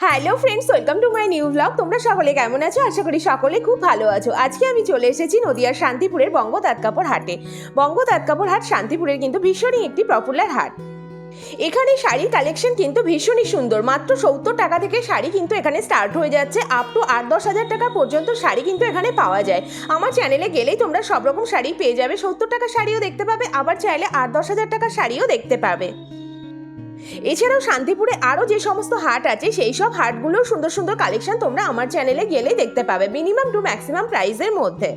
Hello friends welcome to my new blog তোমরা সকলে কেমন আছো? আশা করি সকলে খুব ভালো আছো। আজকে আমি চলে এসেছি নদিয়ার শান্তিপুরের বঙ্গ তাঁতকাপড় হাটে। বঙ্গ তাঁতকাপড় হাট শান্তিপুরের কিন্তু ভীষণই একটি পপুলার হাট। এখানে শাড়ির কালেকশন কিন্তু ভীষণই সুন্দর। মাত্র সত্তর টাকা থেকে শাড়ি কিন্তু এখানে স্টার্ট হয়ে যাচ্ছে। আপ টু আট দশ হাজার টাকা পর্যন্ত শাড়ি কিন্তু এখানে পাওয়া যায়। আমার চ্যানেলে গেলেই তোমরা সব রকম শাড়ি পেয়ে যাবে। সত্তর টাকা শাড়িও দেখতে পাবে। আবার চাইলে আট দশ হাজার টাকা শাড়িও দেখতে পাবে। এছাড়াও শান্তিপুরে আরও যে সমস্ত হাট আছে, সেই সব হাটগুলোর সুন্দর সুন্দর কালেকশন তোমরা আমার চ্যানেলে গেলেই দেখতে পাবে মিনিমাম টু ম্যাক্সিমাম প্রাইসের মধ্যে।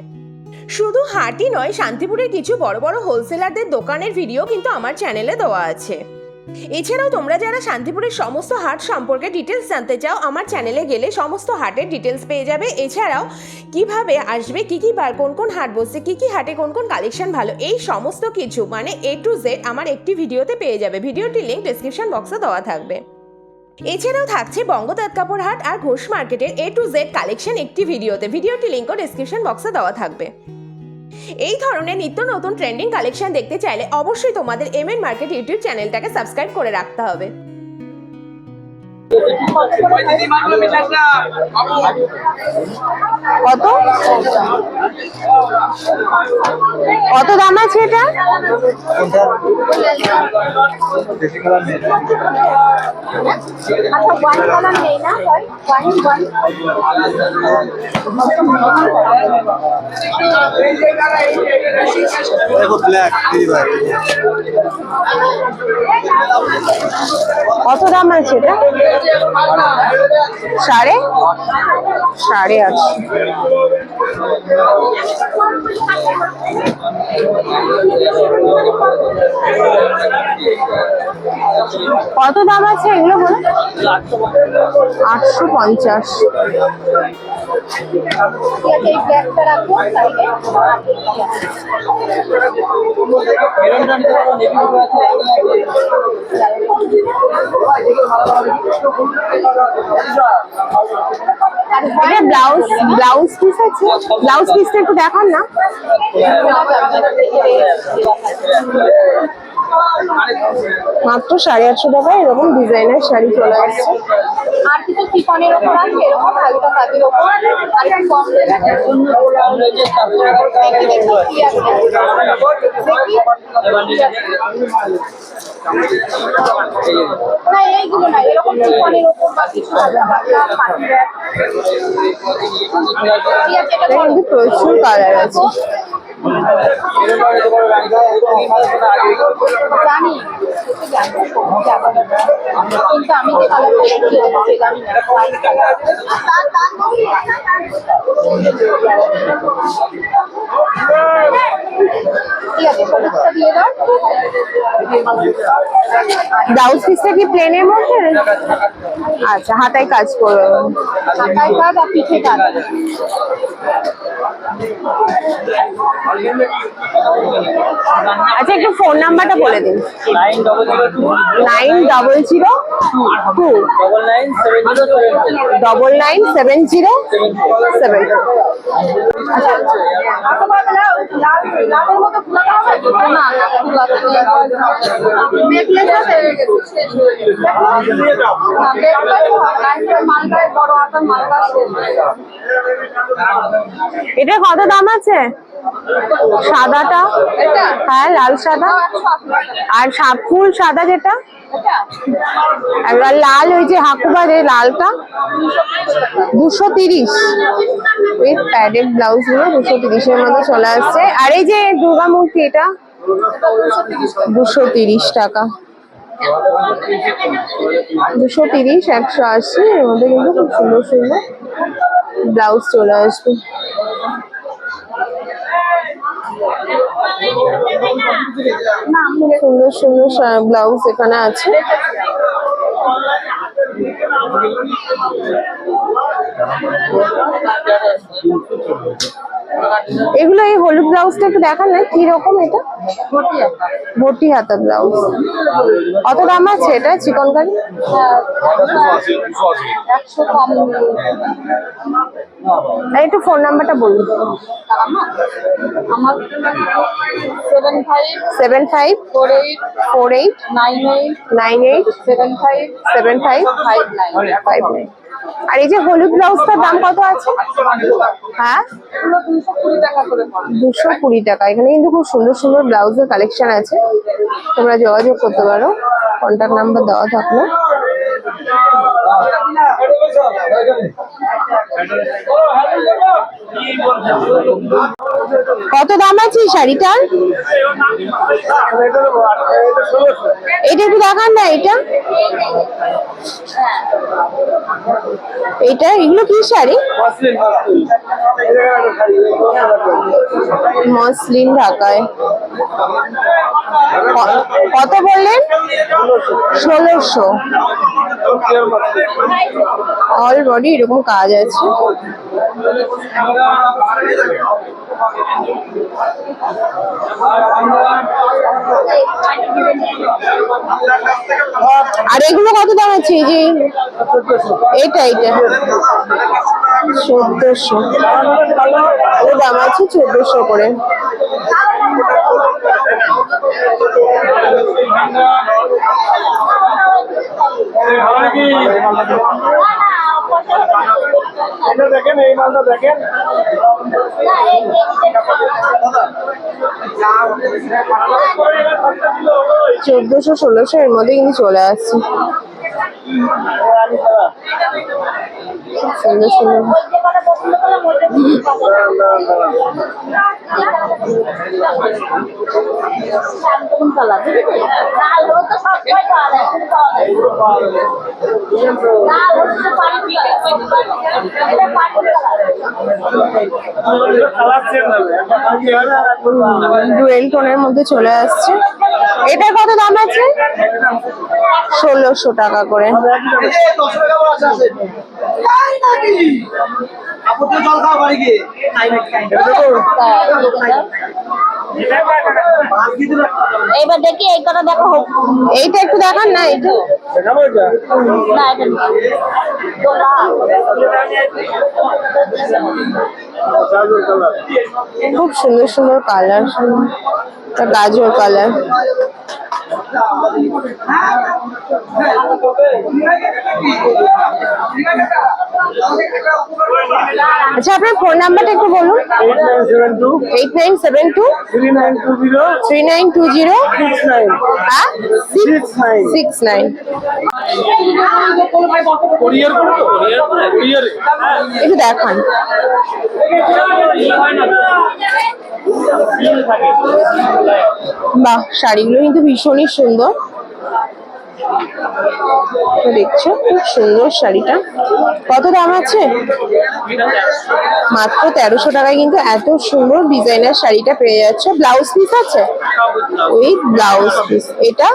শুধু হাটই নয়, শান্তিপুরের কিছু বড় বড় হোলসেলারদের দোকানের ভিডিও কিন্তু আমার চ্যানেলে দেওয়া আছে। এছাড়াও তোমরা যারা শান্তিপুরের সমস্ত হাট সম্পর্কে ডিটেলস জানতে চাও, আমার চ্যানেলে গেলে সমস্ত হাটের ডিটেলস পেয়ে যাবে। এছাড়াও, কীভাবে আসবে, কি কি বার, কোন কোন হাট বসছে, কি কি হাটে কোন কোন কালেকশন ভালো, এই সমস্ত কিছু মানে এ টু জেড আমার একটি ভিডিওতে পেয়ে যাবে। ভিডিওটির লিঙ্ক ডেসক্রিপশন বক্সে দেওয়া থাকবে। এছাড়াও থাকছে বঙ্গ কাপড় হাট আর ঘোষ মার্কেটের এ টু জেড কালেকশন একটি ভিডিওতে। ভিডিওটি লিঙ্কও ডেসক্রিপশন বক্সে দেওয়া থাকবে। এই ধরনের নিত্য নতুন ট্রেন্ডিং কালেকশন দেখতে চাইলে অবশ্যই তোমাদের এম এন মার্কেট ইউটিউব চ্যানেলটাকে সাবস্ক্রাইব করে রাখতে হবে। কত? কত দাম আছে এটা? দেখো ব্ল্যাক ভাই কত দাম আছে এটা? সাড়ে? সাড়ে আটশো কত দাম আছে এগুলো বলো? আটশো পঞ্চাশ। ব্লাউজ ব্লাউজ পিস আছে? ব্লাউজ পিসটা একটু দেখান না। মাত্র সাড়ে আটশো টাকা এরকম ডিজাইনের শাড়ি চলে আসছে। আর কিছু চিকনের ওপর আছে? এরকম হালকা কাজের ওপর আর একটু কম দেখি দেখি কি আছে দেখি। না এইগুলো না এরকম চিকনের ওপর বা কিছু হালকা পাতলা পাটি ব্যাগ কি আছে এটা এটা কিন্তু প্রচুর কালার আছে। জানি কিন্তু আমি ঠিক আছে সবুজটা দিয়ে দাও। ব্লাউজ পিসটা কি প্লেনের মধ্যে? আচ্ছা হাতায় কাজ করবে হাতায় কাজ আর পিঠে কাজ। আচ্ছা একটু ফোন নাম্বারটা বলে দিন। Nine double zero two double nine seven zero seven এটা কত দাম আছে? সাদাটা হ্যাঁ লাল সাদা। আর ফুল সাদা যেটা লাল ওই যে হাকুবা যে লালটা, দুশো তিরিশ। উইথ প্যাডেড ব্লাউজগুলো দুশো তিরিশের মধ্যে চলে আসছে। আর এই যে দুর্গা মূর্তি এটা, দুশো তিরিশ টাকা। দুশো তিরিশ, একশো আশি, এর মধ্যে কিন্তু খুব সুন্দর সুন্দর ব্লাউজ চলে আসবে। সুন্দর সুন্দর ব্লাউজ এখানে আছে। এগুলো এই হলুদ ব্লাউজটা একটু দেখান না, কি রকম এটা? ভর্তি হাতা ব্লাউজ অত দাম আছে এটা চিকন কারি একটু ফোন নাম্বারটা বলুন। আমার seven five seven five four eight nine eight nine eight seven five seven five five nine five nine আর এই যে হলুদ ব্লাউজটার দাম কত আছে? হ্যাঁ? দুশো কুড়ি টাকা। দুশো কুড়ি টাকা এখানে কিন্তু খুব সুন্দর সুন্দর ব্লাউজের কালেকশন আছে। তোমরা যোগাযোগ করতে পারো। কন্ট্যাক্ট নাম্বার দেওয়া থাকল। কি বলছেন কত দাম আছে এই শাড়িটার? এটা একটু দেখান না, এটা? এটা? এগুলো কি শাড়ি? মসলিন ঢাকায়। কত বললেন? ষোলোশো। অল বডি এরকম কাজ আছে। আর এগুলো কত দাম আছে এই যে? এটা এটা। চোদ্দশো। এর দাম আছে চোদ্দশো করে। দেখেন এই মালটা দেখেন। চোদ্দশো ষোলোশো এর মধ্যে কিন্তু চলে আসছি। সুন্দর সুন্দর ডুয়েল টোনের মধ্যে চলে আসছে এটা কত দাম আছে? ষোলোশো টাকা করে। জল খাওয়া বাড়ি গিয়ে। এবার দেখি এই কটা দেখো। এইটা একটু দেখান না এইটা না এটা খুব সুন্দর সুন্দর কালার। গাজর কালার। আচ্ছা আপনার ফোন নাম্বারটা একটু বলুন। Eight nine seven two three nine two zero six nine একটু দেখান। বাহ শাড়িগুলো কিন্তু ভীষণই সুন্দর। দেখছ, খুব সুন্দর শাড়িটা। কত দাম আছে? মাত্র তেরোশো টাকায় কিন্তু এত সুন্দর ডিজাইনার শাড়িটা পেয়ে যাচ্ছে। ব্লাউজ পিস আছে? উইথ ব্লাউজ পিস এটা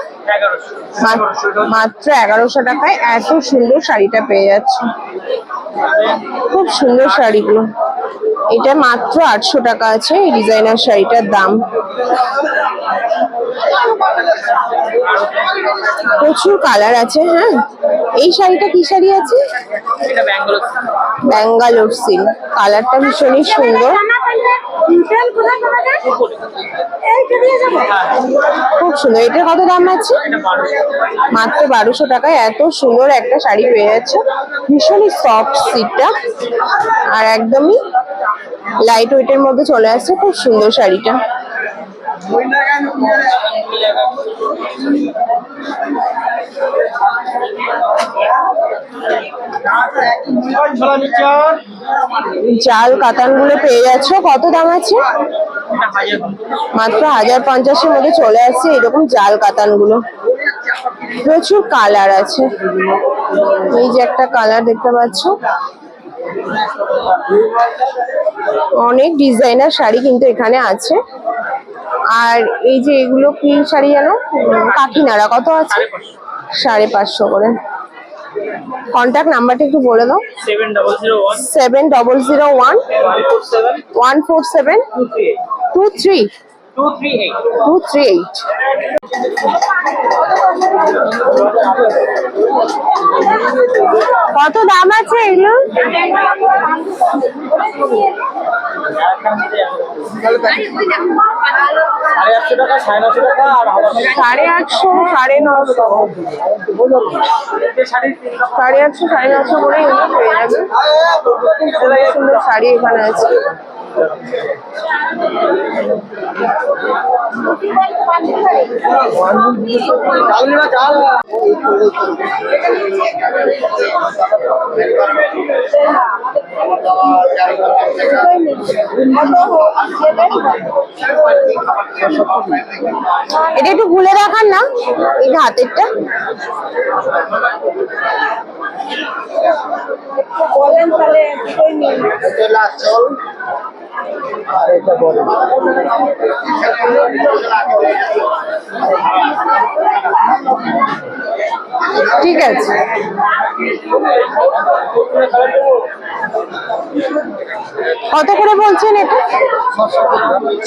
মাত্র এগারোশো টাকায় এত সুন্দর শাড়িটা পেয়ে যাচ্ছে। খুব সুন্দর শাড়িগুলো। এটা মাত্র আটশো টাকা আছে এই ডিজাইনার শাড়িটার দাম। প্রচুর কালার আছে হ্যাঁ? এই শাড়িটা কি শাড়ি আছে? ব্যাঙ্গালোর সিল্ক কালারটা ভীষণই সুন্দর। খুব সুন্দর। এটার কত দাম আছে? মাত্র বারোশো টাকায়। এত সুন্দর একটা শাড়ি পেয়ে যাচ্ছে। ভীষণই সফট সিটটা আর একদমই লাইট ওয়েটের মধ্যে চলে আসছে, খুব সুন্দর শাড়িটা। ছোলা কাতানগুলো পেয়ে যাচ্ছ, কত দাম আছে? মাত্র হাজার পঞ্চাশের মধ্যে চলে আসছে, এরকম জাল কাতানগুলো প্রচুর কালার আছে। এই যে একটা কালার দেখতে পাচ্ছ। অনেক ডিজাইনার শাড়ি কিন্তু এখানে আছে। আর এই যে এগুলো কি শাড়ি জানো? উম, কাকিনাড়া কত আছে? সাড়ে পাঁচশো করে। কন্ট্যাক্ট নাম্বারটা একটু বলে দাও। Seven double zero one. One four seven. Two three. Two কত দাম আছে এগুলো? সাড়ে আটশো, সাড়ে নশো। সাড়ে আটশো, সাড়ে নশো করে খুবই সুন্দর শাড়ি এখানে আছে। এটা একটু ভুলে দেখান না? এই হাতেরটা। এটা চল আর এটা ঠিক আছে। কত করে বলছেন এটা?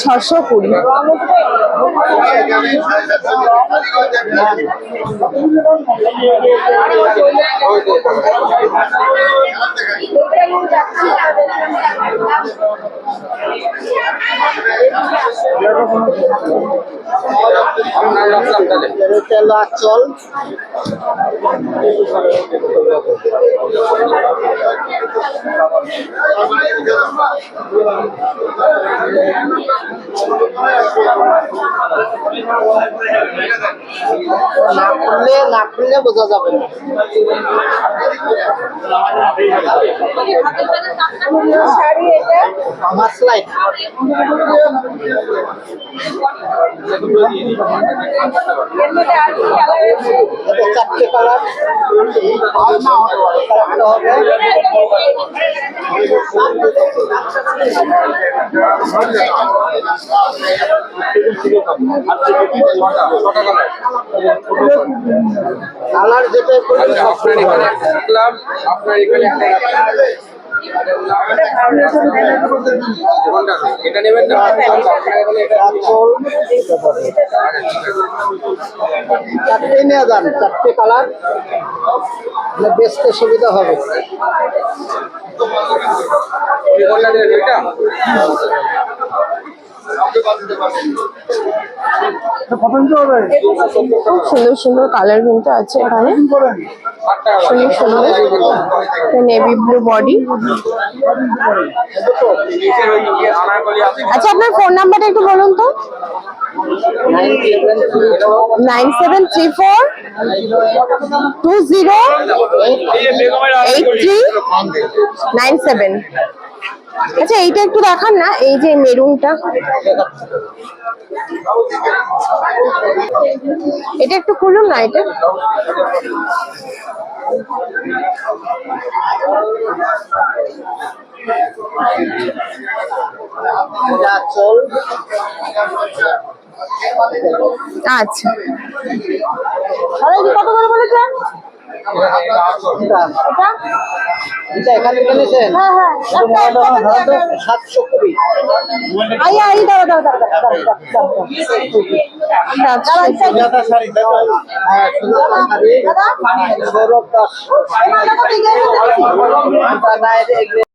ছশো কুড়ি। লাল চল না খুললে না খুললে বোঝা যাবে না। মাসলাই এটা? চারটে কালার হবে। কালার যেটা আপনার এখানে দেখলাম আপনার এখানে এটা নেবেন না? চল চারটে নিয়ে যান চারটে কালার। বেচতে সুবিধা হবে। কোনটা নেবেন এটা? খুব সুন্দর সুন্দর কালার কিন্তু আছে এখানে। সুন্দর সুন্দর নেভি ব্লু বডি আচ্ছা আপনার ফোন নাম্বারটা একটু বলুন তো। Nine seven three four two zero eight three nine seven আচ্ছা এইটা একটু দেখান না, এই যে মেরুনটা। এটা একটু খুলুন না, এটা। আচ্ছা। কত করে বলেছেন এটা? এখানে কিনেছেন? হ্যাঁ হ্যাঁ। সাতশো কুড়ি। আই আই দাও দাও দাও দাও দাও দাও সুজাতা শাড়ি